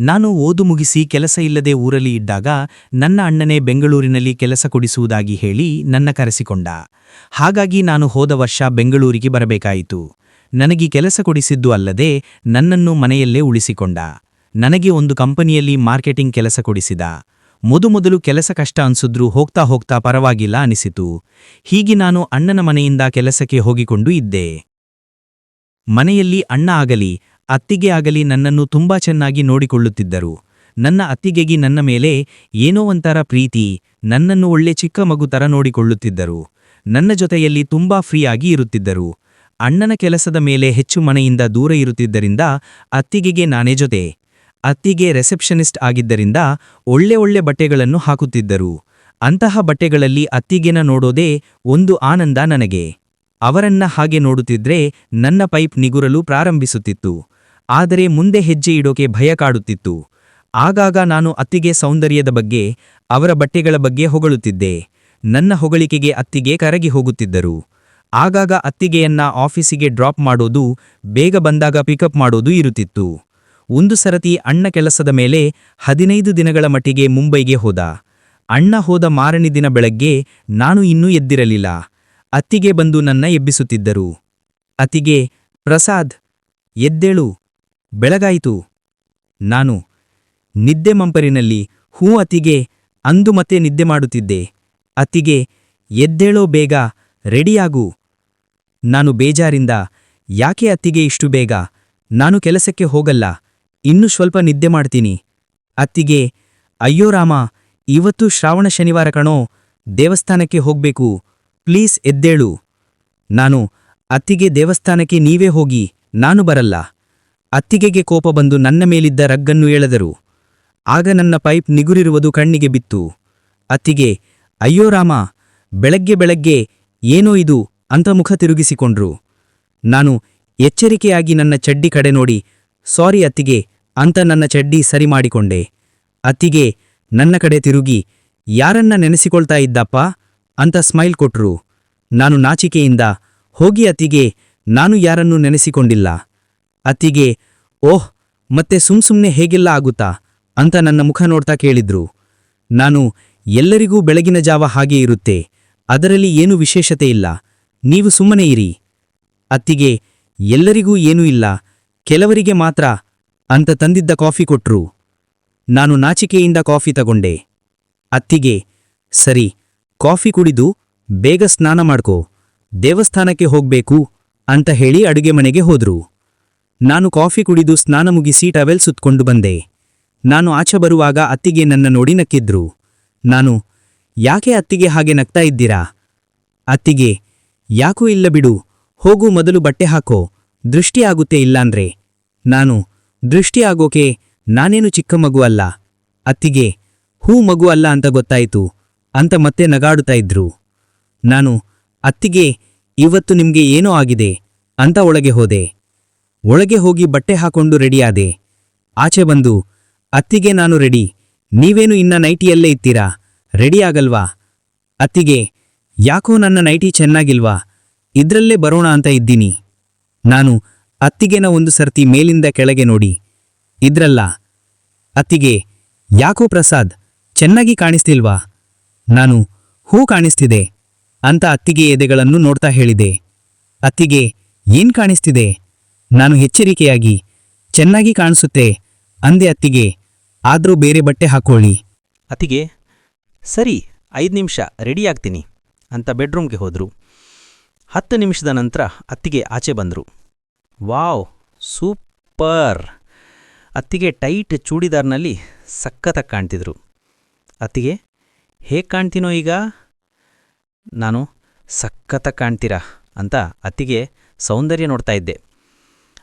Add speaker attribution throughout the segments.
Speaker 1: ನಾನು ಓದು ಮುಗಿಸಿ ಕೆಲಸ ಇಲ್ಲದೆ ಊರಲ್ಲಿ ಇದ್ದಾಗ ನನ್ನ ಅಣ್ಣನೇ ಬೆಂಗಳೂರಿನಲ್ಲಿ ಕೆಲಸ ಕೊಡಿಸುವುದಾಗಿ ಹೇಳಿ ನನ್ನ ಕರೆಸಿಕೊಂಡ. ಹಾಗಾಗಿ ನಾನು ಹೋದ ವರ್ಷ ಬೆಂಗಳೂರಿಗೆ ಬರಬೇಕಾಯಿತು. ನನಗೆ ಕೆಲಸ ಕೊಡಿಸಿದ್ದು ಅಲ್ಲದೆ ನನ್ನನ್ನು ಮನೆಯಲ್ಲೇ ಉಳಿಸಿಕೊಂಡ. ನನಗೆ ಒಂದು ಕಂಪನಿಯಲ್ಲಿ ಮಾರ್ಕೆಟಿಂಗ್ ಕೆಲಸ ಕೊಡಿಸಿದ. ಮೊದುಮೊದಲು ಕೆಲಸ ಕಷ್ಟ ಅನ್ಸಿದ್ರೂ ಹೋಗ್ತಾ ಹೋಗ್ತಾ ಪರವಾಗಿಲ್ಲ ಅನಿಸಿತು. ಹೀಗೆ ನಾನು ಅಣ್ಣನ ಮನೆಯಿಂದ ಕೆಲಸಕ್ಕೆ ಹೋಗಿಕೊಂಡು ಇದ್ದೆ. ಮನೆಯಲ್ಲಿ ಅಣ್ಣ ಆಗಲಿ ಅತ್ತಿಗೆ ಆಗಲಿ ನನ್ನನ್ನು ತುಂಬಾ ಚೆನ್ನಾಗಿ ನೋಡಿಕೊಳ್ಳುತ್ತಿದ್ದರು. ನನ್ನ ಅತ್ತಿಗೆಗೆ ನನ್ನ ಮೇಲೆ ಏನೋ ಒಂಥರ ಪ್ರೀತಿ, ನನ್ನನ್ನು ಒಳ್ಳೆ ಚಿಕ್ಕ ಮಗು ತರ ನೋಡಿಕೊಳ್ಳುತ್ತಿದ್ದರು. ನನ್ನ ಜೊತೆಯಲ್ಲಿ ತುಂಬಾ ಫ್ರೀಯಾಗಿ ಇರುತ್ತಿದ್ದರು. ಅಣ್ಣನ ಕೆಲಸದ ಮೇಲೆ ಹೆಚ್ಚು ಮನೆಯಿಂದ ದೂರ ಇರುತ್ತಿದ್ದರಿಂದ ಅತ್ತಿಗೆಗೆ ನಾನೇ ಜೊತೆ. ಅತ್ತಿಗೆ ರೆಸೆಪ್ಷನಿಸ್ಟ್ ಆಗಿದ್ದರಿಂದ ಒಳ್ಳೆ ಒಳ್ಳೆ ಬಟ್ಟೆಗಳನ್ನು ಹಾಕುತ್ತಿದ್ದರು. ಅಂತಹ ಬಟ್ಟೆಗಳಲ್ಲಿ ಅತ್ತಿಗೆನ ನೋಡೋದೇ ಒಂದು ಆನಂದ ನನಗೆ. ಅವರನ್ನ ಹಾಗೆ ನೋಡುತ್ತಿದ್ರೆ ನನ್ನ ಪೈಪ್ ನಿಗುರಲು ಪ್ರಾರಂಭಿಸುತ್ತಿತ್ತು. ಆದರೆ ಮುಂದೆ ಹೆಜ್ಜೆ ಇಡೋಕೆ ಭಯ ಕಾಡುತ್ತಿತ್ತು. ಆಗಾಗ ನಾನು ಅತ್ತಿಗೆ ಸೌಂದರ್ಯದ ಬಗ್ಗೆ, ಅವರ ಬಟ್ಟೆಗಳ ಬಗ್ಗೆ ಹೊಗಳುತ್ತಿದ್ದೆ. ನನ್ನ ಹೊಗಳಿಕೆಗೆ ಅತ್ತಿಗೆ ಕರಗಿ ಹೋಗುತ್ತಿದ್ದರು. ಆಗಾಗ ಅತ್ತಿಗೆಯನ್ನ ಆಫೀಸಿಗೆ ಡ್ರಾಪ್ ಮಾಡೋದು, ಬೇಗ ಬಂದಾಗ ಪಿಕಪ್ ಮಾಡೋದು ಇರುತ್ತಿತ್ತು. ಒಂದು ಸರತಿ ಅಣ್ಣ ಕೆಲಸದ ಮೇಲೆ ಹದಿನೈದು ದಿನಗಳ ಮಟ್ಟಿಗೆ ಮುಂಬೈಗೆ ಹೋದ. ಅಣ್ಣ ಹೋದ ಮಾರನೇ ದಿನ ಬೆಳಗ್ಗೆ ನಾನು ಇನ್ನೂ ಎದ್ದಿರಲಿಲ್ಲ. ಅತ್ತಿಗೆ ಬಂದು ನನ್ನ ಎಬ್ಬಿಸುತ್ತಿದ್ದರು. ಅತ್ತಿಗೆ, ಪ್ರಸಾದ್, ಎದ್ದೇಳು. ಬೆಳಗಾಯಿತು. ನಾನು ನಿದ್ದೆ ಮಂಪರಿನಲ್ಲಿ ಹೂ ಅತಿಗೆ ಅಂದು ಮತ್ತೆ ನಿದ್ದೆ ಮಾಡುತ್ತಿದ್ದೆ. ಅತಿಗೆ ಎದ್ದೇಳೋ ಬೇಗ ರೆಡಿಯಾಗು. ನಾನು ಬೇಜಾರಿಂದ, ಯಾಕೆ ಅತ್ತಿಗೆ ಇಷ್ಟು ಬೇಗ? ನಾನು ಕೆಲಸಕ್ಕೆ ಹೋಗಲ್ಲ, ಇನ್ನು ಸ್ವಲ್ಪ ನಿದ್ದೆ ಮಾಡ್ತೀನಿ. ಅತ್ತಿಗೆ ಅಯ್ಯೋ ರಾಮ, ಇವತ್ತು ಶ್ರಾವಣ ಶನಿವಾರ ಕಣೋ, ದೇವಸ್ಥಾನಕ್ಕೆ ಹೋಗ್ಬೇಕು, ಪ್ಲೀಸ್ ಎದ್ದೇಳು. ನಾನು ಅತ್ತಿಗೆ ದೇವಸ್ಥಾನಕ್ಕೆ ನೀವೇ ಹೋಗಿ, ನಾನು ಬರಲ್ಲ. ಅತ್ತಿಗೆಗೆ ಕೋಪ ಬಂದು ನನ್ನ ಮೇಲಿದ್ದ ರಗ್ಗನ್ನು ಎಳೆದರು. ಆಗ ನನ್ನ ಪೈಪ್ ನಿಗುರಿರುವುದು ಕಣ್ಣಿಗೆ ಬಿತ್ತು. ಅತ್ತಿಗೆ, ಅಯ್ಯೋ ರಾಮ, ಬೆಳಗ್ಗೆ ಬೆಳಗ್ಗೆ ಏನೋ ಇದು? ಅಂತ ಮುಖ ತಿರುಗಿಸಿಕೊಂಡ್ರು. ನಾನು ಎಚ್ಚರಿಕೆಯಾಗಿ ನನ್ನ ಚಡ್ಡಿ ಕಡೆ ನೋಡಿ, ಸಾರಿ ಅತ್ತಿಗೆ, ಅಂತ ನನ್ನ ಚಡ್ಡಿ ಸರಿ ಮಾಡಿಕೊಂಡೆ. ಅತ್ತಿಗೆ, ನನ್ನ ಕಡೆ ತಿರುಗಿ, ಯಾರನ್ನ ನೆನೆಸಿಕೊಳ್ತಾ ಇದ್ದಪ್ಪ? ಅಂತ ಸ್ಮೈಲ್ ಕೊಟ್ರು. ನಾನು ನಾಚಿಕೆಯಿಂದ, ಹೋಗಿ ಅತ್ತಿಗೆ, ನಾನು ಯಾರನ್ನೂ ನೆನೆಸಿಕೊಂಡಿಲ್ಲ. ಅತ್ತಿಗೆ ಓಹ್, ಮತ್ತೆ ಸುಮ್ಸುಮ್ನೆ ಹೇಗೆಲ್ಲ ಆಗುತ್ತಾ? ಅಂತ ನನ್ನ ಮುಖ ನೋಡ್ತಾ ಕೇಳಿದ್ರು. ನಾನು, ಎಲ್ಲರಿಗೂ ಬೆಳಗಿನ ಜಾವ ಹಾಗೆ ಇರುತ್ತೆ. ಅದರಲ್ಲಿ ಏನು ವಿಶೇಷತೆ ಇಲ್ಲ. ನೀವು ಸುಮ್ಮನೆ ಇರಿ. ಅತ್ತಿಗೆ ಎಲ್ಲರಿಗೂ ಏನೂ ಇಲ್ಲ. ಕೆಲವರಿಗೆ ಮಾತ್ರ, ಅಂತ ತಂದಿದ್ದ ಕಾಫಿ ಕೊಟ್ರು. ನಾನು ನಾಚಿಕೆಯಿಂದ ಕಾಫಿ ತಗೊಂಡೆ. ಅತ್ತಿಗೆ ಸರಿ, ಕಾಫಿ ಕುಡಿದು, ಬೇಗ ಸ್ನಾನ ಮಾಡ್ಕೋ. ದೇವಸ್ಥಾನಕ್ಕೆ ಹೋಗ್ಬೇಕು, ಅಂತ ಹೇಳಿ ಅಡುಗೆ ಮನೆಗೆ ಹೋದ್ರು. ನಾನು ಕಾಫಿ ಕುಡಿದು ಸ್ನಾನ ಮುಗಿಸಿ ಟವೆಲ್ ಸುತ್ಕೊಂಡು ಬಂದೆ. ನಾನು ಆಚೆ ಬರುವಾಗ ಅತ್ತಿಗೆ ನನ್ನ ನೋಡಿ ನಕ್ಕಿದ್ರು. ನಾನು, ಯಾಕೆ ಅತ್ತಿಗೆ ಹಾಗೆ ನಗ್ತಾ ಇದ್ದೀರಾ? ಅತ್ತಿಗೆ, ಯಾಕೂ ಇಲ್ಲ ಬಿಡು, ಹೋಗು ಮೊದಲು ಬಟ್ಟೆ ಹಾಕೋ, ದೃಷ್ಟಿ ಆಗುತ್ತೆ ಇಲ್ಲಾಂದ್ರೆ. ನಾನು, ದೃಷ್ಟಿ ಆಗೋಕೆ ನಾನೇನು ಚಿಕ್ಕ ಮಗು ಅಲ್ಲ. ಅತ್ತಿಗೆ, ಹೂ ಮಗು ಅಲ್ಲ ಅಂತ ಗೊತ್ತಾಯಿತು, ಅಂತ ಮತ್ತೆ ನಗಾಡುತ್ತಾ ಇದ್ರು. ನಾನು, ಅತ್ತಿಗೆ, ಇವತ್ತು ನಿಮ್ಗೆ ಏನೋ ಆಗಿದೆ? ಅಂತ ಒಳಗೆ ಹೋದೆ. ಒಳಗೆ ಹೋಗಿ ಬಟ್ಟೆ ಹಾಕೊಂಡು ರೆಡಿಯಾದೆ. ಆಚೆ ಬಂದು, ಅತ್ತಿಗೆ ನಾನು ರೆಡಿ, ನೀವೇನು ಇನ್ನ ನೈಟಿಯಲ್ಲೇ ಇತ್ತೀರಾ? ರೆಡಿ ಆಗಲ್ವಾ? ಅತ್ತಿಗೆ, ಯಾಕೋ ನನ್ನ ನೈಟಿ ಚೆನ್ನಾಗಿಲ್ವಾ? ಇದ್ರಲ್ಲೇ ಬರೋಣ ಅಂತ ಇದ್ದೀನಿ. ನಾನು ಅತ್ತಿಗೆನ ಒಂದು ಸರ್ತಿ ಮೇಲಿಂದ ಕೆಳಗೆ ನೋಡಿ. ಇದ್ರಲ್ಲ. ಅತ್ತಿಗೆ, ಯಾಕೋ ಪ್ರಸಾದ್, ಚೆನ್ನಾಗಿ ಕಾಣಿಸ್ತಿಲ್ವಾ? ನಾನು, ಹೂ ಕಾಣಿಸ್ತಿದೆ, ಅಂತ ಅತ್ತಿಗೆ ಎದೆಗಳನ್ನು ನೋಡ್ತಾ ಹೇಳಿದೆ. ಅತ್ತಿಗೆ, ಏನ್ ಕಾಣಿಸ್ತಿದೆ? ನಾನು ಎಚ್ಚರಿಕೆಯಾಗಿ, ಚೆನ್ನಾಗಿ ಕಾಣಿಸುತ್ತೆ, ಅಂದೆ ಅತ್ತಿಗೆ, ಆದರೂ ಬೇರೆ ಬಟ್ಟೆ ಹಾಕೊಳ್ಳಿ.
Speaker 2: ಅತಿಗೆ ಸರಿ, ಐದು ನಿಮಿಷ ರೆಡಿ ಆಗ್ತೀನಿ, ಅಂತ ಬೆಡ್ರೂಮ್ಗೆ ಹೋದರು. ಹತ್ತು ನಿಮಿಷದ ನಂತರ ಅತ್ತಿಗೆ ಆಚೆ ಬಂದರು. Wow, super! ಅತ್ತಿಗೆ ಟೈಟ್ ಚೂಡಿದಾರ್ನಲ್ಲಿ ಸಖತ್ತಾಗಿ ಕಾಣ್ತಿದ್ರು. ಅತ್ತಿಗೆ, ಹೇಗೆ ಕಾಣ್ತೀನೋ ಈಗ? ನಾನು, ಸಖತ್ತಾಗಿ ಕಾಣ್ತೀರಾ? ಅಂತ ಅತ್ತಿಗೆ ಸೌಂದರ್ಯ ನೋಡ್ತಾ ಇದ್ದೆ.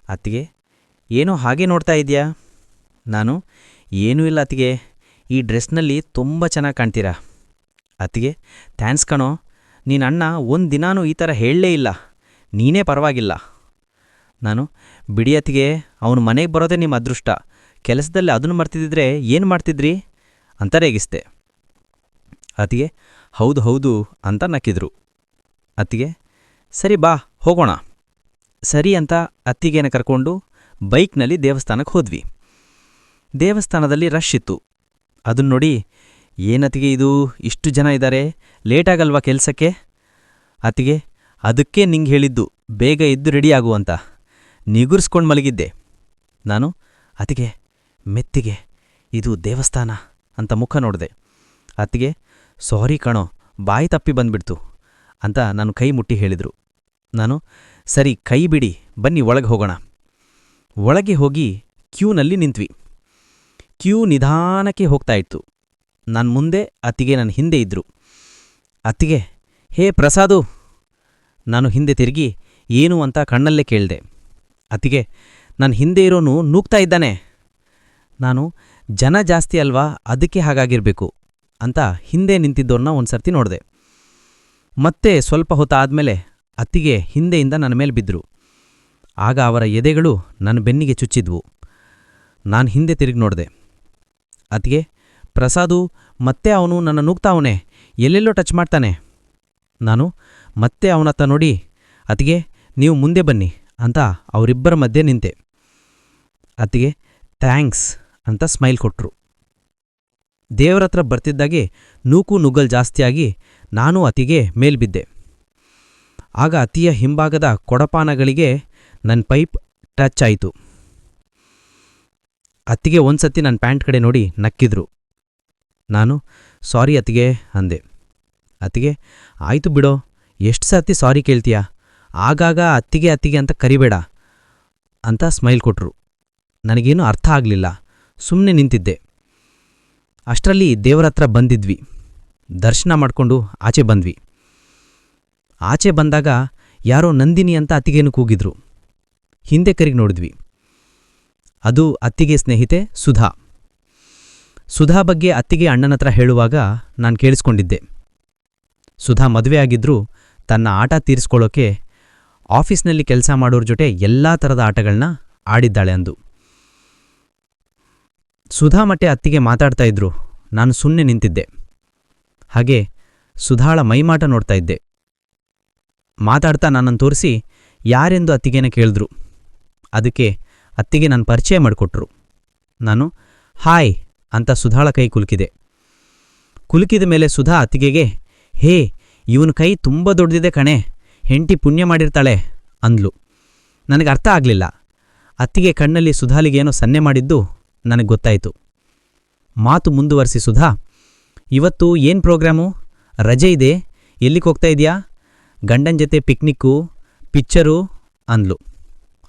Speaker 2: ಅತ್ತಿಗೆ, ಏನೋ ಹಾಗೆ ನೋಡ್ತಾ ಇದೆಯಾ ನಾನು, ಏನೂ ಇಲ್ಲ ಅತ್ತಿಗೆ. ಈ ಡ್ರೆಸ್ನಲ್ಲಿ ತುಂಬ ಚೆನ್ನಾಗಿ ಕಾಣ್ತೀರಾ? ಅತ್ತಿಗೆ, ಥ್ಯಾಂಕ್ಸ್ ಕಣೋ. ನೀನು ಅಣ್ಣ ಒಂದು ದಿನಾನೂ ಈ ಥರ ಹೇಳಲೇ ಇಲ್ಲ. ನೀನೇ ಪರವಾಗಿಲ್ಲ. ನಾನು, ಬಿಡಿ ಅತ್ತಿಗೆ, ಅವನು ಮನೆಗೆ ಬರೋದೇ ನಿಮ್ಮ ಅದೃಷ್ಟ. ಕೆಲಸದಲ್ಲಿ ಅದನ್ನು ಮರ್ತಿದ್ದಿದ್ರೆ ಏನು ಮಾಡ್ತಿದ್ರಿ? ಅಂತ ರೇಗಿಸ್ದೆ. ಅತ್ತಿಗೆ, ಹೌದು ಹೌದು, ಅಂತ ನಕ್ಕಿದ್ರು. ಅತ್ತಿಗೆ, ಸರಿ ಬಾ, ಹೋಗೋಣ. ಸರಿ ಅಂತ ಅತ್ತಿಗೆನ ಕರ್ಕೊಂಡು ಬೈಕ್ನಲ್ಲಿ ದೇವಸ್ಥಾನಕ್ಕೆ ಹೋದ್ವಿ. ದೇವಸ್ಥಾನದಲ್ಲಿ ರಶ್ ಇತ್ತು. ಅದನ್ನ ನೋಡಿ ಏನತ್ತಿಗೆ ಇದು, ಇಷ್ಟು ಜನ ಇದ್ದಾರೆ ಲೇಟಾಗಲ್ವಾ ಕೆಲಸಕ್ಕೆ? ಅತ್ತಿಗೆ, ಅದಕ್ಕೆ ನಿಂಗೆ ಹೇಳಿದ್ದು, ಬೇಗ ಎದ್ದು ರೆಡಿ ಆಗುವಂತ ನಿಗುರ್ಸ್ಕೊಂಡು ಮಲಗಿದ್ದೆ. ನಾನು ಅತಿಗೆ ಮೆತ್ತಿಗೆ, ಇದು ದೇವಸ್ಥಾನ ಅಂತ ಮುಖ ನೋಡಿದೆ. ಅತ್ತಿಗೆ, ಸಾರಿ ಕಣೋ, ಬಾಯಿ ತಪ್ಪಿ ಬಂದ್ಬಿಡ್ತು ಅಂತ ನಾನು ಕೈ ಮುಟ್ಟಿ ಹೇಳಿದರು. ನಾನು ಸರಿ, ಕೈ ಬಿಡಿ, ಬನ್ನಿ ಒಳಗೆ ಹೋಗೋಣ. ಒಳಗೆ ಹೋಗಿ ಕ್ಯೂನಲ್ಲಿ ನಿಂತ್ವಿ. ಕ್ಯೂ ನಿಧಾನಕ್ಕೆ ಹೋಗ್ತಾ ಇತ್ತು. ನನ್ನ ಮುಂದೆ ಅತ್ತಿಗೆ ನನ್ನ ಹಿಂದೆ ಇದ್ರು. ಅತ್ತಿಗೆ, ಹೇ ಪ್ರಸಾದು! ನಾನು ಹಿಂದೆ ತಿರುಗಿ, ಏನು ಅಂತ ಕಣ್ಣಲ್ಲೇ ಕೇಳಿದೆ. ಅತ್ತಿಗೆ ನನ್ನ ಹಿಂದೆ ಇರೋನು ನೂಗ್ತಾ ಇದ್ದಾನೆ. ನಾನು, ಜನ ಜಾಸ್ತಿ ಅಲ್ವಾ, ಅದಕ್ಕೆ ಹಾಗಾಗಿರ್ಬೇಕು ಅಂತ ಹಿಂದೆ ನಿಂತಿದ್ದವ್ರನ್ನ ಒಂದ್ಸರ್ತಿ ನೋಡಿದೆ. ಮತ್ತೆ ಸ್ವಲ್ಪ ಹೊತ್ತಾದ್ಮೇಲೆ ಅತ್ತಿಗೆ ಹಿಂದೆಯಿಂದ ನನ್ನ ಮೇಲೆ ಬಿದ್ದರು. ಆಗ ಅವರ ಎದೆಗಳು ನನ್ನ ಬೆನ್ನಿಗೆ ಚುಚ್ಚಿದ್ವು. ನಾನು ಹಿಂದೆ ತಿರುಗಿ ನೋಡಿದೆ. ಅತ್ತಿಗೆ, ಪ್ರಸಾದು, ಮತ್ತೆ ಅವನು ನನ್ನ ನೂಗ್ತಾವನೆ. ಎಲ್ಲೆಲ್ಲೋ ಟಚ್ ಮಾಡ್ತಾನೆ. ನಾನು, ಮತ್ತೆ ಅವನತ್ತ ನೋಡಿ. ಅತ್ತಿಗೆ, ನೀವು ಮುಂದೆ ಬನ್ನಿ ಅಂತ ಅವರಿಬ್ಬರ ಮಧ್ಯೆ ನಿಂತೆ. ಅತ್ತಿಗೆ, ಥ್ಯಾಂಕ್ಸ್ ಅಂತ ಸ್ಮೈಲ್ ಕೊಟ್ರು. ದೇವರತ್ರ ಬರ್ತಿದ್ದಾಗೆ ನೂಕು ನುಗ್ಗಲ್ ಜಾಸ್ತಿಯಾಗಿ ನಾನು ಅತಿಗೆ ಮೇಲ್ಬಿದ್ದೆ. ಆಗ ಅತಿಯ ಹಿಂಭಾಗದ ಕೊಡಪಾನಗಳಿಗೆ ನನ್ನ ಪೈಪ್ ಟಚ್ ಆಯಿತು. ಅತ್ತಿಗೆ ಒಂದ್ಸತಿ ನನ್ನ ಪ್ಯಾಂಟ್ ಕಡೆ ನೋಡಿ ನಕ್ಕಿದ್ರು. ನಾನು, ಸಾರಿ ಅತ್ತಿಗೆ, ಅಂದೆ. ಅತ್ತಿಗೆ, ಆಯಿತು ಬಿಡೋ, ಎಷ್ಟು ಸತಿ ಸಾರಿ ಕೇಳ್ತೀಯಾ? ಆಗಾಗ ಅತ್ತಿಗೆ ಅತ್ತಿಗೆ ಅಂತ ಕರಿಬೇಡ, ಅಂತ ಸ್ಮೈಲ್ ಕೊಟ್ಟರು ನನಗೇನು ಅರ್ಥ ಆಗಲಿಲ್ಲ. ಸುಮ್ಮನೆ ನಿಂತಿದ್ದೆ. ಅಷ್ಟರಲ್ಲಿ ದೇವರ ಹತ್ರ ಬಂದಿದ್ವಿ. ದರ್ಶನ ಮಾಡಿಕೊಂಡು ಆಚೆ ಬಂದ್ವಿ. ಆಚೆ ಬಂದಾಗ ಯಾರೋ ನಂದಿನಿ ಅಂತ ಅತ್ತಿಗೇನು ಕೂಗಿದ್ರು. ಹಿಂದೆ ಕರಿಗೆ ನೋಡಿದ್ವಿ. ಅದು ಅತ್ತಿಗೆ ಸ್ನೇಹಿತೆ ಸುಧಾ. ಸುಧಾ ಬಗ್ಗೆ ಅತ್ತಿಗೆ ಅಣ್ಣನತ್ರ ಹೇಳುವಾಗ ನಾನು ಕೇಳಿಸ್ಕೊಂಡಿದ್ದೆ. ಸುಧಾ ಮದುವೆ ಆಗಿದ್ರೂ, ತನ್ನ ಆಟ ತೀರಿಸ್ಕೊಳ್ಳೋಕೆ ಆಫೀಸ್ನಲ್ಲಿ ಕೆಲಸ ಮಾಡೋರ ಜೊತೆ ಎಲ್ಲ ಥರದ ಆಟಗಳನ್ನ ಆಡಿದ್ದಾಳೆ ಅಂದು. ಸುಧಾ ಮತ್ತೆ ಅತ್ತಿಗೆ ಮಾತಾಡ್ತಾ ಇದ್ರು. ನಾನು ಸುಮ್ಮನೆ ನಿಂತಿದ್ದೆ. ಹಾಗೆ ಸುಧಾಳ ಮೈಮಾಟ ನೋಡ್ತಾ ಇದ್ದೆ. ಮಾತಾಡ್ತಾ ನನ್ನನ್ನು ತೋರಿಸಿ ಯಾರೆಂದು ಅತ್ತಿಗೆನ ಕೇಳಿದ್ರು. ಅದಕ್ಕೆ ಅತ್ತಿಗೆ ನಾನು ಪರಿಚಯ ಮಾಡಿಕೊಟ್ರು. ನಾನು, ಹಾಯ್ ಅಂತ ಸುಧಾಳ ಕೈ ಕುಲುಕಿದೆ. ಕುಲುಕಿದ ಮೇಲೆ ಸುಧಾ ಅತ್ತಿಗೆಗೆ, ಹೇ, ಇವನ ಕೈ ತುಂಬ ದೊಡ್ಡದಿದೆ ಕಣೆ, ಹೆಂಡತಿ ಪುಣ್ಯ ಮಾಡಿರ್ತಾಳೆ ಅಂದ್ಲು. ನನಗೆ ಅರ್ಥ ಆಗಲಿಲ್ಲ. ಅತ್ತಿಗೆ ಕಣ್ಣಲ್ಲಿ ಸುಧಾಲಿಗೇನೋ ಸನ್ನೆ ಮಾಡಿದ್ದು ನನಗೆ ಗೊತ್ತಾಯಿತು. ಮಾತು ಮುಂದುವರಿಸಿ ಸುಧಾ, ಇವತ್ತು ಏನು ಪ್ರೋಗ್ರಾಮು? ರಜೆ ಇದೆ? ಎಲ್ಲಿಗೆ ಹೋಗ್ತಾ ಇದೆಯಾ? ಗಂಡನ ಜೊತೆ ಪಿಕ್ನಿಕ್ಕು ಪಿಕ್ಚರು ಅಂದ್ಲು.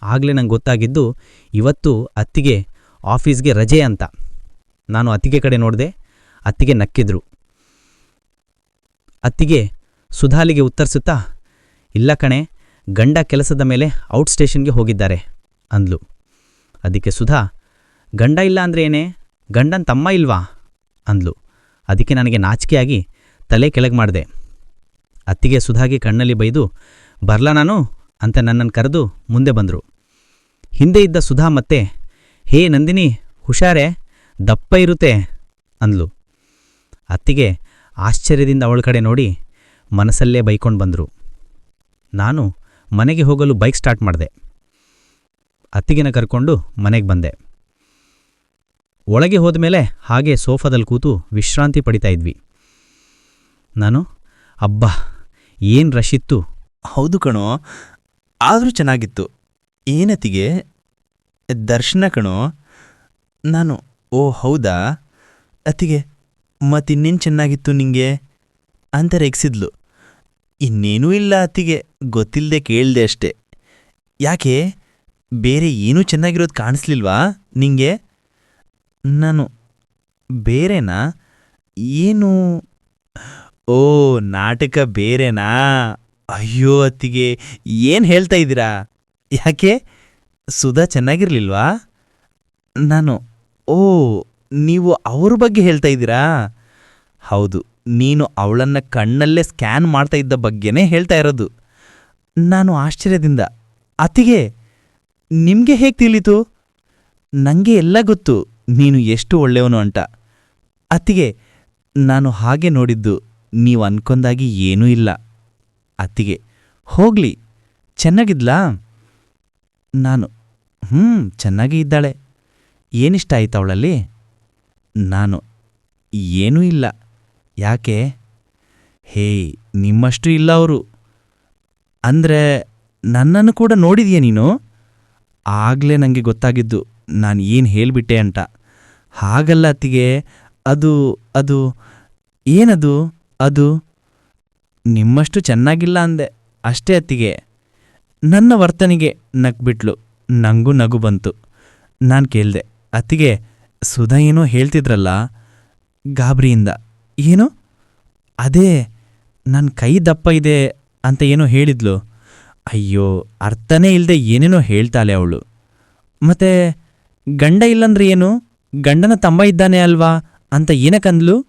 Speaker 2: ಆಗಲೇ ನಂಗೆ ಗೊತ್ತಾಗಿದ್ದು ಇವತ್ತು ಅತ್ತಿಗೆ ಆಫೀಸ್ಗೆ ರಜೆ ಅಂತ. ನಾನು ಅತ್ತಿಗೆ ಕಡೆ ನೋಡಿದೆ, ಅತ್ತಿಗೆ ನಕ್ಕಿದ್ರು. ಅತ್ತಿಗೆ ಸುಧಾಲಿಗೆ ಉತ್ತರಿಸುತ್ತಾ, ಇಲ್ಲ ಕಣೆ, ಗಂಡ ಕೆಲಸದ ಮೇಲೆ ಔಟ್ ಸ್ಟೇಷನ್ಗೆ ಹೋಗಿದ್ದಾರೆ ಅಂದ್ಲು. ಅದಕ್ಕೆ ಸುಧಾ, ಗಂಡ ಇಲ್ಲ ಅಂದ್ರೆ ಏನೇ? ಗಂಡನ ತಮ್ಮ ಇಲ್ವಾ? ಅಂದ್ಲು. ಅದಕ್ಕೆ ನನಗೆ ನಾಚಿಕೆಯಾಗಿ ತಲೆ ಕೆಳಗೆ ಮಾಡಿದೆ. ಅತ್ತಿಗೆ ಸುಧಾಗಿ ಕಣ್ಣಲ್ಲಿ ಬೈದು, ಬರ್ಲಾ ನಾನು ಅಂತ ನನ್ನನ್ನು ಕರೆದು ಮುಂದೆ ಬಂದರು. ಹಿಂದೆ ಇದ್ದ ಸುಧಾ ಮತ್ತೆ, ಹೇ ನಂದಿನಿ, ಹುಷಾರೇ, ದಪ್ಪ ಇರುತ್ತೆ ಅಂದ್ಲು. ಅತ್ತಿಗೆ ಆಶ್ಚರ್ಯದಿಂದ ಅವಳ ಕಡೆ ನೋಡಿ ಮನಸ್ಸಲ್ಲೇ ಬೈಕೊಂಡು ಬಂದರು. ನಾನು ಮನೆಗೆ ಹೋಗಲು ಬೈಕ್ ಸ್ಟಾರ್ಟ್ ಮಾಡಿದೆ. ಅತ್ತಿಗೆನ ಕರ್ಕೊಂಡು ಮನೆಗೆ ಬಂದೆ. ಒಳಗೆ ಹೋದ್ಮೇಲೆ ಹಾಗೆ ಸೋಫಾದಲ್ಲಿ ಕೂತು ವಿಶ್ರಾಂತಿ ಪಡಿತಾ ಇದ್ವಿ. ನಾನು, ಅಬ್ಬಾ ಏನ್ ರಶ್ ಇತ್ತು?
Speaker 1: ಹೌದು ಕಣೋ, ಆದರೂ ಚೆನ್ನಾಗಿತ್ತು. ಏನತಿಗೆ? ದರ್ಶನ ಕಣೋ, ನಾನು, ಓ ಹೌದಾ? ಅತಿಗೆ ಮತ್ತಿನ್ನೇನು ಚೆನ್ನಾಗಿತ್ತು ನಿಂಗೆ? ಅಂತ ರೆಗ್ಸಿದ್ಲು. ಇನ್ನೇನೂ ಇಲ್ಲ ಅತಿಗೆ ಗೊತ್ತಿಲ್ಲದೆ ಕೇಳ್ದೆ ಅಷ್ಟೆ. ಯಾಕೆ? ಬೇರೆ ಏನೂ ಚೆನ್ನಾಗಿರೋದು ಕಾಣಿಸ್ಲಿಲ್ವಾ ನಿಂಗೆ? ನಾನು, ಬೇರೆನಾ? ಏನು ಓ, ನಾಟಕ ಬೇರೆನಾ? ಅಯ್ಯೋ ಅತ್ತಿಗೆ, ಏನು ಹೇಳ್ತಾ ಇದ್ದೀರಾ? ಯಾಕೆ? ಸುಧಾ ಚೆನ್ನಾಗಿರ್ಲಿಲ್ವಾ? ನಾನು, ಓ, ನೀವು ಅವ್ರ ಬಗ್ಗೆ ಹೇಳ್ತಾ ಇದ್ದೀರಾ? ಹೌದು, ನೀನು ಅವಳನ್ನ ಕಣ್ಣಲ್ಲೇ ಸ್ಕ್ಯಾನ್ ಮಾಡ್ತಾ ಇದ್ದ ಬಗ್ಗೆನೇ ಹೇಳ್ತಾ ಇರೋದು. ನಾನು ಆಶ್ಚರ್ಯದಿಂದ ಅತಿಗೆ ನಿಮಗೆ ಹೇಗೆ ತಿಳಿತು? ನನಗೆ ಎಲ್ಲ ಗೊತ್ತು, ನೀನು ಎಷ್ಟು ಒಳ್ಳೆಯವನು ಅಂತ. ಅತ್ತಿಗೆ, ನಾನು ಹಾಗೆ ನೋಡಿದ್ದು ನೀವು ಅನ್ಕೊಂಡಾಗಿ ಏನೂ ಇಲ್ಲ. ಅತ್ತಿಗೆ, ಹೋಗ್ಲಿ, ಚೆನ್ನಾಗಿದ್ಲಾ? ನಾನು ಹ್ಞೂ ಚೆನ್ನಾಗಿ ಇದ್ದಾಳೆ. ಏನಿಷ್ಟ ಆಯ್ತು ಅವಳಲ್ಲಿ? ನಾನು, ಏನೂ ಇಲ್ಲ. ಯಾಕೆ? ಹೇ, ನಿಮ್ಮಷ್ಟು ಇಲ್ಲ ಅವರು. ಅಂದರೆ, ನನ್ನನ್ನು ಕೂಡ ನೋಡಿದೆಯಾ ನೀನು? ಆಗಲೇ ನನಗೆ ಗೊತ್ತಾಗಿದ್ದು, ನಾನು ಏನು ಹೇಳಿಬಿಟ್ಟೆ ಅಂತ. ಹಾಗಲ್ಲ ಅತ್ತಿಗೆ, ಅದು ಅದು, ಏನದು? ಅದು ನಿಮ್ಮಷ್ಟು ಚೆನ್ನಾಗಿಲ್ಲ ಅಂದೆ. ಅಷ್ಟೇ ಅತ್ತಿಗೆ. ನನ್ನ ವರ್ತನೆಗೆ ನಗ್ಬಿಟ್ಲು. ನಂಗೂ ನಗು ಬಂತು. ನಾನು ಕೇಳಿದೆ, ಅತ್ತಿಗೆ, ಸುಧಾ ಏನೋ ಹೇಳ್ತಿದ್ರಲ್ಲ, ಗಾಬರಿಯಿಂದ. ಏನು? ಅದೇ ನನ್ನ ಕೈ ದಪ್ಪ ಇದೆ ಅಂತ ಏನೋ ಹೇಳಿದ್ಲು. ಅಯ್ಯೋ, ಅರ್ಥನೇ ಇಲ್ಲದೆ ಏನೇನೋ ಹೇಳ್ತಾಳೆ ಅವಳು. ಮತ್ತೆ ಗಂಡ ಇಲ್ಲಂದ್ರೆ ಏನು? ಗಂಡನ ತಮ್ಮ ಇದ್ದಾನೆ ಅಲ್ವಾ? ಅಂತ ಏನಕ್ಕಂದ್ಲು?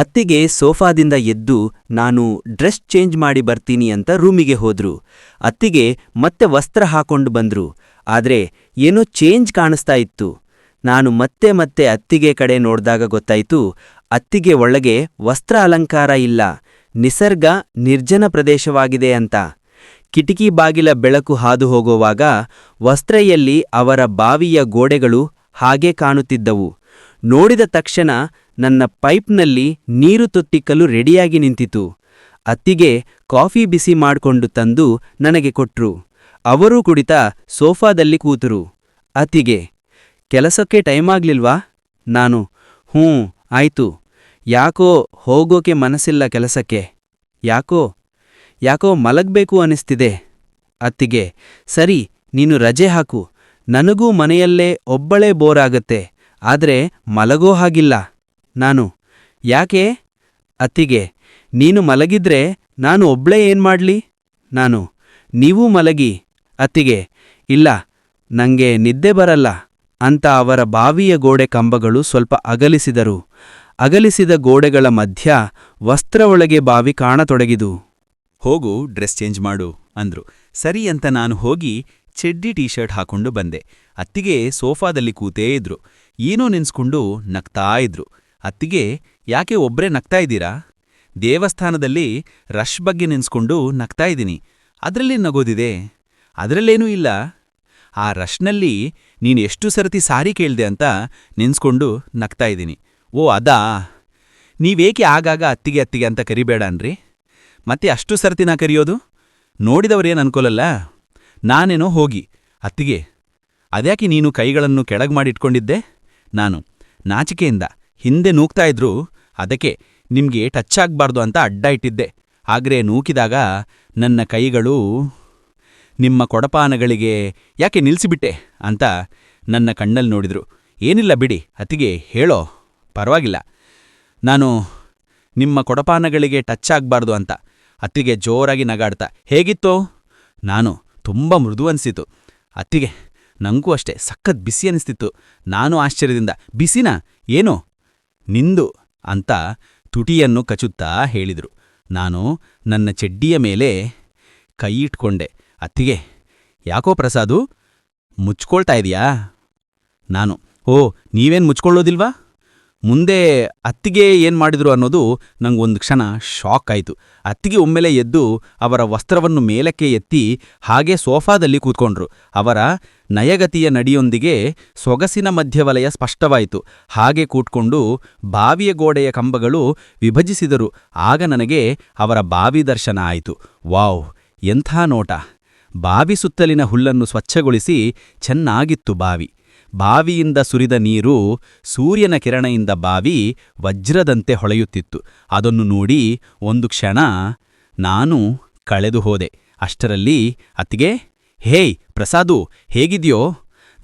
Speaker 3: ಅತ್ತಿಗೆ ಸೋಫಾದಿಂದ ಎದ್ದು, ನಾನು ಡ್ರೆಸ್ ಚೇಂಜ್ ಮಾಡಿ ಬರ್ತೀನಿ ಅಂತ ರೂಮಿಗೆ ಹೋದ್ರು. ಅತ್ತಿಗೆ ಮತ್ತೆ ವಸ್ತ್ರ ಹಾಕೊಂಡು ಬಂದ್ರು. ಆದ್ರೆ ಏನೋ ಚೇಂಜ್ ಕಾಣಿಸ್ತಾ ಇತ್ತು. ನಾನು ಮತ್ತೆ ಮತ್ತೆ ಅತ್ತಿಗೆ ಕಡೆ ನೋಡ್ದಾಗ ಗೊತ್ತಾಯ್ತು, ಅತ್ತಿಗೆ ಒಳಗೆ ವಸ್ತ್ರ ಅಲಂಕಾರ ಇಲ್ಲ. ನಿಸರ್ಗ ನಿರ್ಜನ ಪ್ರದೇಶವಾಗಿದೆ ಅಂತ. ಕಿಟಕಿ ಬಾಗಿಲ ಬೆಳಕು ಹಾದು ಹೋಗುವಾಗ ವಸ್ತ್ರೆಯಲ್ಲಿ ಅವರ ಬಾವಿಯ ಗೋಡೆಗಳು ಹಾಗೆ ಕಾಣುತ್ತಿದ್ದವು. ನೋಡಿದ ತಕ್ಷಣ ನನ್ನ ಪೈಪ್ನಲ್ಲಿ ನೀರು ತೊಟ್ಟಿಕ್ಕಲು ರೆಡಿಯಾಗಿ ನಿಂತಿತು. ಅತ್ತಿಗೆ ಕಾಫಿ ಬಿಸಿ ಮಾಡಿಕೊಂಡು ತಂದು ನನಗೆ ಕೊಟ್ರು. ಅವರೂ ಕುಡಿತ ಸೋಫಾದಲ್ಲಿ ಕೂತರು. ಅತ್ತಿಗೆ, ಕೆಲಸಕ್ಕೆ ಟೈಮ್ ಆಗ್ಲಿಲ್ವಾ? ನಾನು, ಹ್ಞೂ, ಆಯ್ತು. ಯಾಕೋ ಹೋಗೋಕೆ ಮನಸ್ಸಿಲ್ಲ ಕೆಲಸಕ್ಕೆ. ಯಾಕೋ ಯಾಕೋ ಮಲಗಬೇಕು ಅನಿಸ್ತಿದೆ. ಅತ್ತಿಗೆ, ಸರಿ, ನೀನು ರಜೆ ಹಾಕು. ನನಗೂ ಮನೆಯಲ್ಲೇ ಒಬ್ಬಳೇ ಬೋರ್ ಆಗತ್ತೆ. ಆದ್ರೆ ಮಲಗೋ ಹಾಗಿಲ್ಲ. ನಾನು, ಯಾಕೆ? ಅತ್ತಿಗೆ, ನೀನು ಮಲಗಿದ್ರೆ ನಾನು ಒಬ್ಳೇ ಏನ್ ಮಾಡ್ಲಿ? ನಾನು, ನೀವೂ ಮಲಗಿ, ಅತ್ತಿಗೆ, ಇಲ್ಲ, ನಂಗೆ ನಿದ್ದೆ ಬರಲ್ಲ, ಅಂತ ಅವರ ಬಾವಿಯ ಗೋಡೆ ಕಂಬಗಳು ಸ್ವಲ್ಪ ಅಗಲಿಸಿದರು. ಅಗಲಿಸಿದ ಗೋಡೆಗಳ ಮಧ್ಯ ವಸ್ತ್ರ ಒಳಗೆ ಬಾವಿ ಕಾಣತೊಡಗಿದು.
Speaker 4: ಹೋಗು, ಡ್ರೆಸ್ ಚೇಂಜ್ ಮಾಡು, ಅಂದ್ರು. ಸರಿ ಅಂತ ನಾನು ಹೋಗಿ ಚೆಡ್ಡಿ ಟೀ ಶರ್ಟ್ ಹಾಕೊಂಡು ಬಂದೆ. ಅತ್ತಿಗೆ ಸೋಫಾದಲ್ಲಿ ಕೂತೇ ಇದ್ರು. ಏನೋ ನೆನ್ಸ್ಕೊಂಡು ನಗ್ತಾ ಇದ್ರು. ಅತ್ತಿಗೆ, ಯಾಕೆ ಒಬ್ರೇ ನಗ್ತಾ ಇದ್ದೀರಾ? ದೇವಸ್ಥಾನದಲ್ಲಿ ರಶ್ ಬಗ್ಗೆ ನೆನ್ಸ್ಕೊಂಡು ನಗ್ತಾ ಇದ್ದೀನಿ. ಅದರಲ್ಲಿ ನಗೋದಿದೆ. ಅದರಲ್ಲೇನೂ ಇಲ್ಲ. ಆ ರಶ್ನಲ್ಲಿ ನೀನು ಎಷ್ಟು ಸರತಿ ಸಾರಿ ಕೇಳ್ದೆ ಅಂತ ನೆನ್ಸ್ಕೊಂಡು ನಗ್ತಾ ಇದ್ದೀನಿ. ಓ, ಅದಾ? ನೀವೇಕೆ ಆಗಾಗ ಅತ್ತಿಗೆ ಅತ್ತಿಗೆ ಅಂತ ಕರಿಬೇಡ ಅನ್ರಿ? ಮತ್ತೆ ಅಷ್ಟು ಸರತಿ ನಾ ಕರೆಯೋದು ನೋಡಿದವರೇನು ಅನ್ಕೊಲಲ್ಲ? ನಾನೇನೋ ಹೋಗಿ. ಅತ್ತಿಗೆ, ಅದ್ಯಾಕೆ ನೀನು ಕೈಗಳನ್ನು ಕೆಳಗ್ ಮಾಡಿಟ್ಕೊಂಡಿದ್ದೆ? ನಾನು, ನಾಚಿಕೆಯಿಂದ ಹಿಂದೆ ನೂಕ್ತಾ ಇದ್ರು, ಅದಕ್ಕೆ ನಿಮ್ಗೆ ಟಚ್ ಆಗ್ಬಾರ್ದು ಅಂತ ಅಡ್ಡ ಇಟ್ಟಿದ್ದೆ. ಆಗ್ರೆ ನೂಕಿದಾಗ ನನ್ನ ಕೈಗಳು ನಿಮ್ಮ ಕೊಡಪಾನಗಳಿಗೆ ಯಾಕೆ ನಿಲ್ಸಿಬಿಟ್ಟೆ ಅಂತ ನನ್ನ ಕಣ್ಣಲ್ಲಿ ನೋಡಿದ್ರು. ಏನಿಲ್ಲ ಬಿಡಿ ಅತ್ತಿಗೆ ಹೇಳೋ, ಪರವಾಗಿಲ್ಲ. ನಾನು ನಿಮ್ಮ ಕೊಡಪಾನಗಳಿಗೆ ಟಚ್ ಆಗ್ಬಾರ್ದು ಅಂತ ಅತ್ತಿಗೆ ಜೋರಾಗಿ ನಗಾಡ್ತಾ, ಹೇಗಿತ್ತೋ? ನಾನು ತುಂಬ ಮೃದು ಅನಿಸಿತು ಅತ್ತಿಗೆ ನಂಗೂ ಅಷ್ಟೇ ಸಖತ್ ಬಿಸಿ ಅನಿಸ್ತಿತ್ತು. ನಾನು ಆಶ್ಚರ್ಯದಿಂದ, ಬಿಸಿನಾ? ಏನು? ನಿಂದು ಅಂತ ತುಟಿಯನ್ನು ಕಚುತ್ತಾ ಹೇಳಿದರು. ನಾನು ನನ್ನ ಚೆಡ್ಡಿಯ ಮೇಲೆ ಕೈಯಿಟ್ಕೊಂಡೆ ಅತ್ತಿಗೆ, ಯಾಕೋ ಪ್ರಸಾದು, ಮುಚ್ಕೊಳ್ತಾ ಇದೆಯಾ? ನಾನು, ಓ, ನೀವೇನ್ ಮುಚ್ಕೊಳ್ಳೋದಿಲ್ವಾ? ಮುಂದೆ ಅತ್ತಿಗೆ ಏನು ಮಾಡಿದ್ರು ಅನ್ನೋದು ಒಂದು ಕ್ಷಣ ಶಾಕ್ ಆಯಿತು. ಅತ್ತಿಗೆ ಒಮ್ಮೆಲೆ ಎದ್ದು ಅವರ ವಸ್ತ್ರವನ್ನು ಮೇಲಕ್ಕೆ ಎತ್ತಿ ಹಾಗೆ ಸೋಫಾದಲ್ಲಿ ಕೂತ್ಕೊಂಡ್ರು. ಅವರ ನಯಗತಿಯ ನಡಿಯೊಂದಿಗೆ ಸೊಗಸಿನ ಮಧ್ಯವಲಯ ಸ್ಪಷ್ಟವಾಯಿತು. ಹಾಗೆ ಕೂತ್ಕೊಂಡು ಬಾವಿಯ ಗೋಡೆಯ ಕಂಬಗಳು ವಿಭಜಿಸಿದರು. ಆಗ ನನಗೆ ಅವರ ಬಾವಿ ದರ್ಶನ ಆಯಿತು. ವಾವ್, ಎಂಥ ನೋಟ. ಬಾವಿ ಸುತ್ತಲಿನ ಹುಲ್ಲನ್ನು ಸ್ವಚ್ಛಗೊಳಿಸಿ ಚೆನ್ನಾಗಿತ್ತು ಬಾವಿ. ಬಾವಿಯಿಂದ ಸುರಿದ ನೀರು ಸೂರ್ಯನ ಕಿರಣೆಯಿಂದ ಬಾವಿ ವಜ್ರದಂತೆ ಹೊಳೆಯುತ್ತಿತ್ತು. ಅದನ್ನು ನೋಡಿ ಒಂದು ಕ್ಷಣ ನಾನು ಕಳೆದು ಹೋದೆ. ಅಷ್ಟರಲ್ಲಿ ಅತ್ತಿಗೆ ಹೇಯ್ ಪ್ರಸಾದು, ಹೇಗಿದೆಯೋ?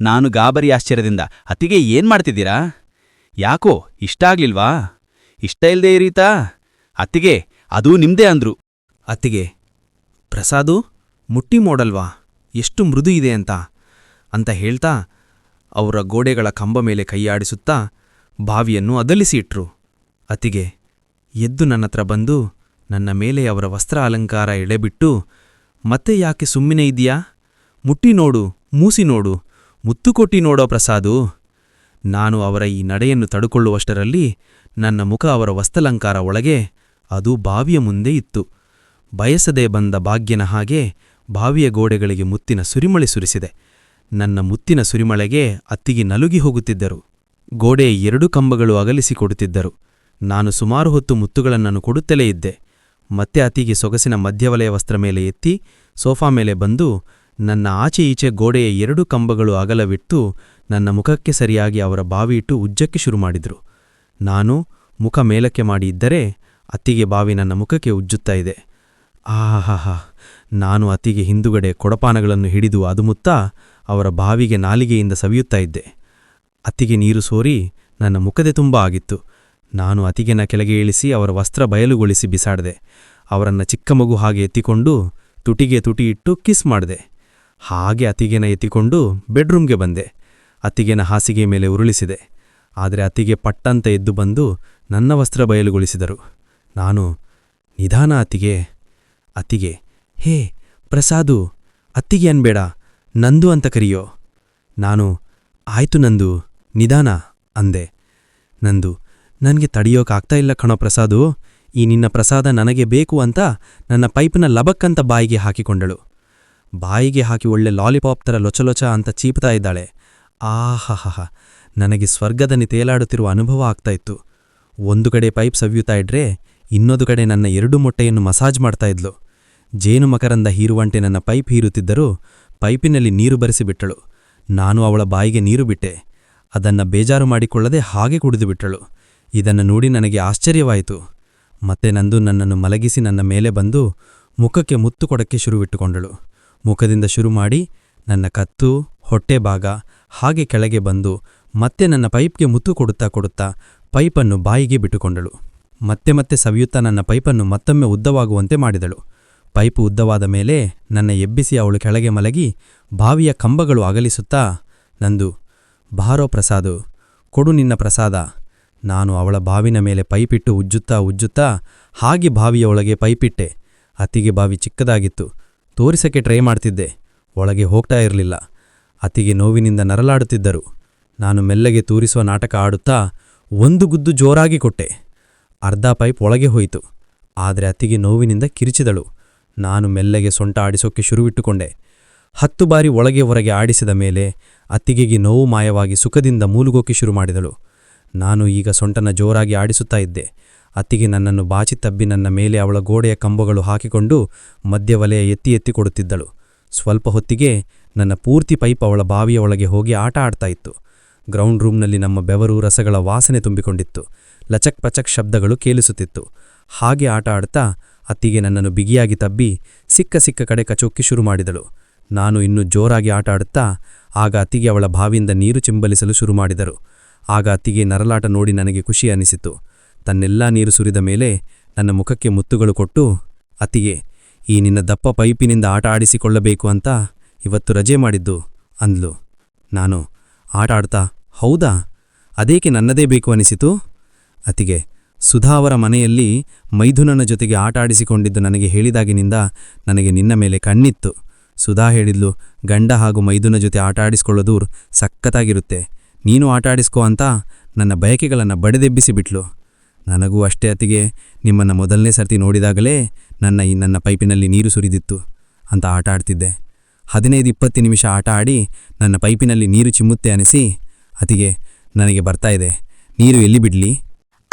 Speaker 4: ನಾನು ಗಾಬರಿ ಆಶ್ಚರ್ಯದಿಂದ, ಅತ್ತಿಗೆ ಏನ್ ಮಾಡ್ತಿದ್ದೀರಾ? ಯಾಕೋ, ಇಷ್ಟ ಆಗ್ಲಿಲ್ವಾ? ಇಷ್ಟ ಇಲ್ದೇ ಇರೀತಾ? ಅತ್ತಿಗೆ, ಅದೂ ನಿಮ್ದೇ ಅಂದ್ರು.
Speaker 5: ಅತ್ತಿಗೆ, ಪ್ರಸಾದು, ಮುಟ್ಟಿ ಮೋಡಲ್ವಾ? ಎಷ್ಟು ಮೃದು ಇದೆ ಅಂತ ಅಂತ ಹೇಳ್ತಾ ಅವರ ಗೋಡೆಗಳ ಕಂಬ ಮೇಲೆ ಕೈಯಾಡಿಸುತ್ತಾ ಬಾವಿಯನ್ನು ಅದಲಿಸಿ ಇಟ್ರು ಅತಿಗೆ, ಎದ್ದು ನನ್ನತ್ರ ಬಂದು ನನ್ನ ಮೇಲೆ ಅವರ ವಸ್ತ್ರ ಅಲಂಕಾರ ಎಳೆಬಿಟ್ಟು, ಮತ್ತೆ ಯಾಕೆ ಸುಮ್ಮನೆ ಇದೆಯಾ ಮುಟ್ಟಿ ನೋಡು, ಮೂಸಿ ನೋಡು ಮುತ್ತು ಕೊಟ್ಟಿ ನೋಡೋ ಪ್ರಸಾದು. ನಾನು ಅವರ ಈ ನಡೆಯನ್ನು ತಡುಕೊಳ್ಳುವಷ್ಟರಲ್ಲಿ ನನ್ನ ಮುಖ ಅವರ ವಸ್ತ್ರಲಂಕಾರ ಒಳಗೆ, ಅದು ಬಾವಿಯ ಮುಂದೆ ಇತ್ತು. ಬಯಸದೆ ಬಂದ ಭಾಗ್ಯನ ಹಾಗೆ ಬಾವಿಯ ಗೋಡೆಗಳಿಗೆ ಮುತ್ತಿನ ಸುರಿಮಳೆ ಸುರಿಸಿದೆ. ನನ್ನ ಮುತ್ತಿನ ಸುರಿಮಳೆಗೆ ಅತ್ತಿಗೆ ನಲುಗಿ ಹೋಗುತ್ತಿದ್ದರು. ಗೋಡೆ ಎರಡು ಕಂಬಗಳು ಅಗಲಿಸಿಕೊಡುತ್ತಿದ್ದರು ನಾನು ಸುಮಾರು ಹೊತ್ತು ಮುತ್ತುಗಳನ್ನು ಕೊಡುತ್ತಲೇ ಇದ್ದೆ. ಮತ್ತೆ ಅತ್ತಿಗೆ ಸೊಗಸಿನ ಮಧ್ಯವಲಯ ವಸ್ತ್ರ ಮೇಲೆ ಎತ್ತಿ, ಸೋಫಾ ಮೇಲೆ ಬಂದು, ನನ್ನ ಆಚೆ ಈಚೆ ಗೋಡೆಯ ಎರಡು ಕಂಬಗಳು ಅಗಲವಿಟ್ಟು, ನನ್ನ ಮುಖಕ್ಕೆ ಸರಿಯಾಗಿ ಅವರ ಬಾವಿ ಇಟ್ಟು ಉಜ್ಜಕ್ಕೆ ಶುರು ಮಾಡಿದರು. ನಾನು ಮುಖ ಮೇಲಕ್ಕೆ ಮಾಡಿ ಇದ್ದರೆ, ಅತ್ತಿಗೆ ಬಾವಿ ನನ್ನ ಮುಖಕ್ಕೆ ಉಜ್ಜುತ್ತಾ ಇದೆ. ಆಹಾಹಾ ನಾನು ಅತ್ತಿಗೆ ಹಿಂದುಗಡೆ ಕೊಡಪಾನಗಳನ್ನು ಹಿಡಿದು ಅದುಮುತ್ತಾ ಅವರ ಬಾವಿಗೆ ನಾಲಿಗೆಯಿಂದ ಸವಿಯುತ್ತಾ ಇದ್ದೆ. ಅತ್ತಿಗೆ ನೀರು ಸೋರಿ ನನ್ನ ಮುಖದೆ ತುಂಬ ಆಗಿತ್ತು. ನಾನು ಅತಿಗೆನ ಕೆಳಗೆ ಇಳಿಸಿ ಅವರ ವಸ್ತ್ರ ಬಯಲುಗೊಳಿಸಿ ಬಿಸಾಡಿದೆ. ಅವರನ್ನು ಚಿಕ್ಕ ಮಗು ಹಾಗೆ ಎತ್ತಿಕೊಂಡು ತುಟಿಗೆ ತುಟಿ ಇಟ್ಟು ಕಿಸ್ ಮಾಡಿದೆ. ಹಾಗೆ ಅತಿಗೆನ ಎತ್ತಿಕೊಂಡು ಬೆಡ್ರೂಮ್ಗೆ ಬಂದೆ. ಅತ್ತಿಗೆನ ಹಾಸಿಗೆ ಮೇಲೆ ಉರುಳಿಸಿದೆ. ಆದರೆ ಅತ್ತಿಗೆ ಪಟ್ಟಂತ ಎದ್ದು ಬಂದು ನನ್ನ ವಸ್ತ್ರ ಬಯಲುಗೊಳಿಸಿದರು. ನಾನು, ನಿಧಾನ ಅತ್ತಿಗೆ ಅತ್ತಿಗೆ, ಹೇ ಪ್ರಸಾದು, ಅತ್ತಿಗೆ ಅನ್ಬೇಡ. ನಂದು ಅಂತ ಕರೆಯೋ? ನಾನು, ಆಯ್ತು ನಂದು, ನಿಧಾನ ಅಂದೆ. ನಂದು, ನನಗೆ ತಡೆಯೋಕಾಗ್ತಾ ಇಲ್ಲ ಕಣೋ ಪ್ರಸಾದು. ಈ ನಿನ್ನ ಪ್ರಸಾದ ನನಗೆ ಬೇಕು ಅಂತ ನನ್ನ ಪೈಪ್ನ ಲಬಕ್ಕಂತ ಬಾಯಿಗೆ ಹಾಕಿಕೊಂಡಳು. ಬಾಯಿಗೆ ಹಾಕಿ ಒಳ್ಳೆ ಲಾಲಿಪಾಪ್ ಥರ ಲೊಚಲೊಚ ಅಂತ ಚೀಪ್ತಾ ಇದ್ದಾಳೆ. ಆಹಾಹಾಹ, ನನಗೆ ಸ್ವರ್ಗದಲ್ಲಿ ತೇಲಾಡುತ್ತಿರುವ ಅನುಭವ ಆಗ್ತಾ ಇತ್ತು. ಒಂದು ಕಡೆ ಪೈಪ್ ಸವಿಯುತ್ತಾ ಇಡ್ರೆ ಇನ್ನೊಂದು ಕಡೆ ನನ್ನ ಎರಡು ಮೊಟ್ಟೆಯನ್ನು ಮಸಾಜ್ ಮಾಡ್ತಾ ಇದ್ಲು. ಜೇನು ಮಕರಂದ ಹೀರುವಂತೆ ನನ್ನ ಪೈಪ್ ಹೀರುತ್ತಿದ್ದರೂ ಪೈಪಿನಲ್ಲಿ ನೀರು ಬರೆಸಿಬಿಟ್ಟಳು. ನಾನು ಅವಳ ಬಾಯಿಗೆ ನೀರು ಬಿಟ್ಟೆ. ಅದನ್ನ ಬೇಜಾರು ಮಾಡಿಕೊಳ್ಳದೆ ಹಾಗೆ ಕುಡಿದು ಬಿಟ್ಟಳು. ಇದನ್ನು ನೋಡಿ ನನಗೆ ಆಶ್ಚರ್ಯವಾಯಿತು. ಮತ್ತೆ ನಂದು ನನ್ನನ್ನು ಮಲಗಿಸಿ ನನ್ನ ಮೇಲೆ ಬಂದು ಮುಖಕ್ಕೆ ಮುತ್ತು ಕೊಡಕ್ಕೆ ಶುರುವಿಟ್ಟುಕೊಂಡಳು. ಮುಖದಿಂದ ಶುರು ಮಾಡಿ ನನ್ನ ಕತ್ತು, ಹೊಟ್ಟೆ ಭಾಗ, ಹಾಗೆ ಕೆಳಗೆ ಬಂದು ಮತ್ತೆ ನನ್ನ ಪೈಪ್ಗೆ ಮುತ್ತು ಕೊಡುತ್ತಾ ಕೊಡುತ್ತಾ ಪೈಪನ್ನು ಬಾಯಿಗೆ ಬಿಟ್ಟುಕೊಂಡಳು. ಮತ್ತೆ ಮತ್ತೆ ಸವಿಯುತ್ತಾ ನನ್ನ ಪೈಪನ್ನು ಮತ್ತೊಮ್ಮೆ ಉದ್ದವಾಗುವಂತೆ ಮಾಡಿದಳು. ಪೈಪು ಉದ್ದವಾದ ಮೇಲೆ ನನ್ನ ಎಬ್ಬಿಸಿ ಅವಳು ಕೆಳಗೆ ಮಲಗಿ ಬಾವಿಯ ಕಂಬಗಳು ಅಗಲಿಸುತ್ತಾ ನಂದು, ಬಾರೋ ಪ್ರಸಾದು, ಕೊಡು ನಿನ್ನ ಪ್ರಸಾದ. ನಾನು ಅವಳ ಬಾವಿನ ಮೇಲೆ ಪೈಪಿಟ್ಟು ಉಜ್ಜುತ್ತಾ ಉಜ್ಜುತ್ತಾ ಹಾಗೆ ಬಾವಿಯ ಒಳಗೆ ಪೈಪಿಟ್ಟೆ. ಅತಿಗೆ ಬಾವಿ ಚಿಕ್ಕದಾಗಿತ್ತು. ತೋರಿಸಕ್ಕೆ ಟ್ರೈ ಮಾಡ್ತಿದ್ದೆ. ಒಳಗೆ ಹೋಗ್ತಾ ಇರಲಿಲ್ಲ. ಅತಿಗೆ ನೋವಿನಿಂದ ನರಲಾಡುತ್ತಿದ್ದರು ನಾನು ಮೆಲ್ಲಗೆ ತೂರಿಸುವ ನಾಟಕ ಆಡುತ್ತಾ ಒಂದು ಗುದ್ದು ಜೋರಾಗಿ ಕೊಟ್ಟೆ. ಅರ್ಧ ಪೈಪ್ ಒಳಗೆ ಹೋಯಿತು. ಆದರೆ ಅತಿಗೆ ನೋವಿನಿಂದ ಕಿರಿಚಿದಳು. ನಾನು ಮೆಲ್ಲಗೆ ಸೊಂಟ ಆಡಿಸೋಕೆ ಶುರುವಿಟ್ಟುಕೊಂಡೆ. ಹತ್ತು ಬಾರಿ ಒಳಗೆ ಹೊರಗೆ ಆಡಿಸಿದ ಮೇಲೆ ಅತ್ತಿಗೆಗೆ ನೋವು ಮಾಯವಾಗಿ ಸುಖದಿಂದ ಮೂಲುಗೋಕೆ ಶುರು ಮಾಡಿದಳು ನಾನು ಈಗ ಸೊಂಟನ ಜೋರಾಗಿ ಆಡಿಸುತ್ತಾ ಇದ್ದೆ. ಅತ್ತಿಗೆ ನನ್ನನ್ನು ಬಾಚಿ ತಬ್ಬಿ ನನ್ನ ಮೇಲೆ ಅವಳ ಗೋಡೆಯ ಕಂಬಗಳು ಹಾಕಿಕೊಂಡು ಮಧ್ಯವಲಯ ಎತ್ತಿ ಎತ್ತಿ ಕೊಡುತ್ತಿದ್ದಳು. ಸ್ವಲ್ಪ ಹೊತ್ತಿಗೆ ನನ್ನ ಪೂರ್ತಿ ಪೈಪ್ ಅವಳ ಬಾವಿಯ ಒಳಗೆ ಹೋಗಿ ಆಟ ಆಡ್ತಾ ಇತ್ತು. ಗ್ರೌಂಡ್ ರೂಮ್ನಲ್ಲಿ ನಮ್ಮ ಬೆವರು ರಸಗಳ ವಾಸನೆ ತುಂಬಿಕೊಂಡಿತ್ತು. ಲಚಕ್ ಪಚಕ್ ಶಬ್ದಗಳು ಕೇಳಿಸುತ್ತಿತ್ತು. ಹಾಗೆ ಆಟ ಆಡ್ತಾ ಅತ್ತಿಗೆ ನನ್ನನ್ನು ಬಿಗಿಯಾಗಿ ತಬ್ಬಿ ಸಿಕ್ಕ ಸಿಕ್ಕ ಕಡೆ ಕಚೋಕ್ಕಿ ಶುರು ಮಾಡಿದಳು. ನಾನು ಇನ್ನೂ ಜೋರಾಗಿ ಆಟ ಆಡುತ್ತಾ, ಆಗ ಅತ್ತಿಗೆ ಅವಳ ಬಾವಿಯಿಂದ ನೀರು ಚಿಂಬಲಿಸಲು ಶುರು ಮಾಡಿದರು. ಆಗ ಅತ್ತಿಗೆ ನರಲಾಟ ನೋಡಿ ನನಗೆ ಖುಷಿ ಅನಿಸಿತು. ತನ್ನೆಲ್ಲ ನೀರು ಸುರಿದ ಮೇಲೆ ನನ್ನ ಮುಖಕ್ಕೆ ಮುತ್ತುಗಳು ಕೊಟ್ಟು, ಅತ್ತಿಗೆ, ಈ ನಿನ್ನ ದಪ್ಪ ಪೈಪಿನಿಂದ ಆಟ ಆಡಿಸಿಕೊಳ್ಳಬೇಕು ಅಂತ ಇವತ್ತು ರಜೆ ಮಾಡಿದ್ದು, ಅಂದ್ಲು. ನಾನು ಆಟ ಆಡ್ತಾ, ಹೌದಾ? ಅದೇಕೆ ನನ್ನದೇ ಬೇಕು ಅನಿಸಿತು? ಅತಿಗೆ ಸುಧಾ ಅವರ ಮನೆಯಲ್ಲಿ ಮೈಥುನನ ಜೊತೆಗೆ ಆಟ ಆಡಿಸಿಕೊಂಡಿದ್ದು ನನಗೆ ಹೇಳಿದಾಗಿನಿಂದ ನನಗೆ ನಿನ್ನ ಮೇಲೆ ಕಣ್ಣಿತ್ತು. ಸುಧಾ ಹೇಳಿದ್ಲು, ಗಂಡ ಹಾಗೂ ಮೈದುನ ಜೊತೆ ಆಟ ಆಡಿಸ್ಕೊಳ್ಳೋದು ಸಖತ್ತಾಗಿರುತ್ತೆ. ನೀನು ಆಟ ಆಡಿಸ್ಕೋ ಅಂತ ನನ್ನ ಬಯಕೆಗಳನ್ನು ಬಡಿದೆಬ್ಬಿಸಿ ಬಿಟ್ಲು ನನಗೂ ಅಷ್ಟೇ ಅತಿಗೆ ನಿಮ್ಮನ್ನು ಮೊದಲನೇ ಸರ್ತಿ ನೋಡಿದಾಗಲೇ ನನ್ನ ಈ ನನ್ನ ಪೈಪಿನಲ್ಲಿ ನೀರು ಸುರಿದಿತ್ತು ಅಂತ ಆಟ ಆಡ್ತಿದ್ದೆ ಹದಿನೈದು ಇಪ್ಪತ್ತು ನಿಮಿಷ ಆಟ ಆಡಿ ನನ್ನ ಪೈಪಿನಲ್ಲಿ ನೀರು ಚಿಮ್ಮುತ್ತೆ ಅನಿಸಿ ಅತಿಗೆ ನನಗೆ ಬರ್ತಾ ಇದೆ. ನೀರು ಎಲ್ಲಿ ಬಿಡ್ಲಿ?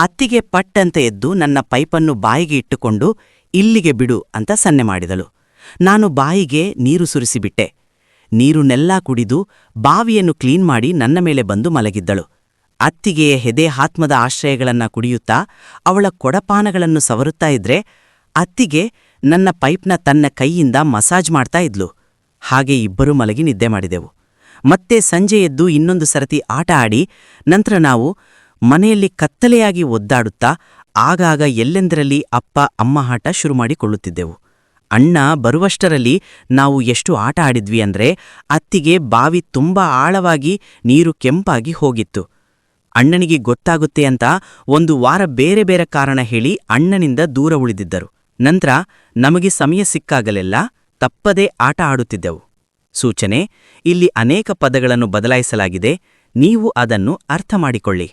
Speaker 6: ಅತ್ತಿಗೆ ಪಟ್ಟಂತೆ ಎದ್ದು ನನ್ನ ಪೈಪನ್ನು ಬಾಯಿಗೆ ಇಟ್ಟುಕೊಂಡು, ಇಲ್ಲಿಗೆ ಬಿಡು ಅಂತ ಸನ್ನೆ ಮಾಡಿದಳು. ನಾನು ಬಾಯಿಗೆ ನೀರು ಸುರಿಸಿಬಿಟ್ಟೆ. ನೀರುನೆಲ್ಲಾ ಕುಡಿದು ಬಾವಿಯನ್ನು ಕ್ಲೀನ್ ಮಾಡಿ ನನ್ನ ಮೇಲೆ ಬಂದು ಮಲಗಿದ್ದಳು. ಅತ್ತಿಗೆಯ ಹೆದೆ ಆತ್ಮದ ಆಶ್ರಯಗಳನ್ನ ಕುಡಿಯುತ್ತಾ ಅವಳ ಕೊಡಪಾನಗಳನ್ನು ಸವರುತ್ತಾ ಇದ್ರೆ ಅತ್ತಿಗೆ ನನ್ನ ಪೈಪ್ನ ತನ್ನ ಕೈಯಿಂದ ಮಸಾಜ್ ಮಾಡ್ತಾ ಇದ್ಲು. ಹಾಗೆ ಇಬ್ಬರೂ ಮಲಗಿ ನಿದ್ದೆ ಮಾಡಿದೆವು. ಮತ್ತೆ ಸಂಜೆ ಎದ್ದು ಇನ್ನೊಂದು ಸರತಿ ಆಟ ಆಡಿ ನಂತರ ನಾವು ಮನೆಯಲ್ಲಿ ಕತ್ತಲೆಯಾಗಿ ಒದ್ದಾಡುತ್ತಾ ಆಗಾಗ ಎಲ್ಲೆಂದರಲ್ಲಿ ಅಪ್ಪ, ಅಮ್ಮ ಆಟ ಶುರು ಮಾಡಿಕೊಳ್ಳುತ್ತಿದ್ದೆವು. ಅಣ್ಣ ಬರುವಷ್ಟರಲ್ಲಿ ನಾವು ಎಷ್ಟು ಆಟ ಆಡಿದ್ವಿ ಅಂದ್ರೆ ಅತ್ತಿಗೆ ಬಾವಿ ತುಂಬಾ ಆಳವಾಗಿ ನೀರು ಕೆಂಪಾಗಿ ಹೋಗಿತ್ತು. ಅಣ್ಣನಿಗೆ ಗೊತ್ತಾಗುತ್ತೆ ಅಂತ ಒಂದು ವಾರ ಬೇರೆ ಬೇರೆ ಕಾರಣ ಹೇಳಿ ಅಣ್ಣನಿಂದ ದೂರ ಉಳಿದಿದ್ದರು. ನಂತರ ನಮಗೆ ಸಮಯ ಸಿಕ್ಕಾಗಲೆಲ್ಲ ತಪ್ಪದೇ ಆಟ ಆಡುತ್ತಿದ್ದೆವು. ಸೂಚನೆ, ಇಲ್ಲಿ ಅನೇಕ ಪದಗಳನ್ನು ಬದಲಾಯಿಸಲಾಗಿದೆ, ನೀವು ಅದನ್ನು ಅರ್ಥ ಮಾಡಿಕೊಳ್ಳಿ.